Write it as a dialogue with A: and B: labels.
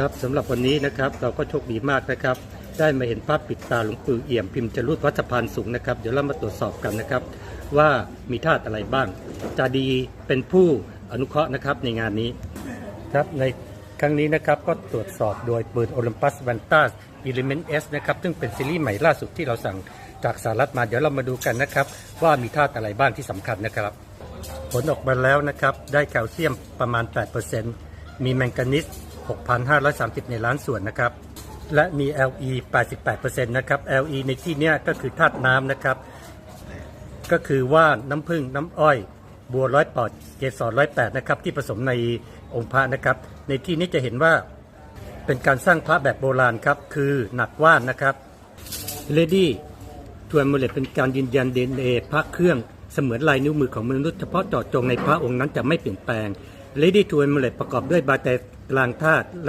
A: ครับสำหรับวันนี้นะครับเราก็โชคดีมากนะครับ ได้มาเห็นภาพปิดตาหลวงปู่เอี่ยมพิมพ์จรุดวัดสะพานสูงนะครับ เดี๋ยวเรามาตรวจสอบกันนะครับ ว่ามีธาตุอะไรบ้าง จาดีเป็นผู้อนุเคราะห์นะครับในงานนี้ครับในครั้งนี้นะครับก็ตรวจสอบโดยปืน Olympus Vantage Element S นะครับซึ่งเป็นซีรีส์ใหม่ล่าสุดที่เราสั่งจากสหรัฐมาเดี๋ยวเรามาดูกันนะครับ ว่ามีธาตุอะไรบ้างที่สำคัญนะครับ ผลออกมาแล้วนะครับ ได้แคลเซียมประมาณ 8%มีแมงกานีส 6,530 ในล้านส่วนนะครับ และมี Le 88%นะครับ Le ในที่นี้ก็คือธาตุน้ำนะครับ ก็คือว่านน้ำผึ้งน้ำอ้อย บัวร้อยปอดเกสรร้อยแปดนะครับ ที่ผสมในองค์พระนะครับ ในที่นี้จะเห็นว่าเป็นการสร้างพระแบบโบราณครับ คือหนักว่านนะครับเลดี้ทวนมูเลตเป็นการยืนยัน DNA พระเครื่อง เสมือนลายนิ้วมือของมนุษย์เฉพาะเจาะจงในพระองค์นั้นจะไม่เปลี่ยนแปลง Lady ทวนมูเลตประกอบด้วยบาเตกลางธาตุ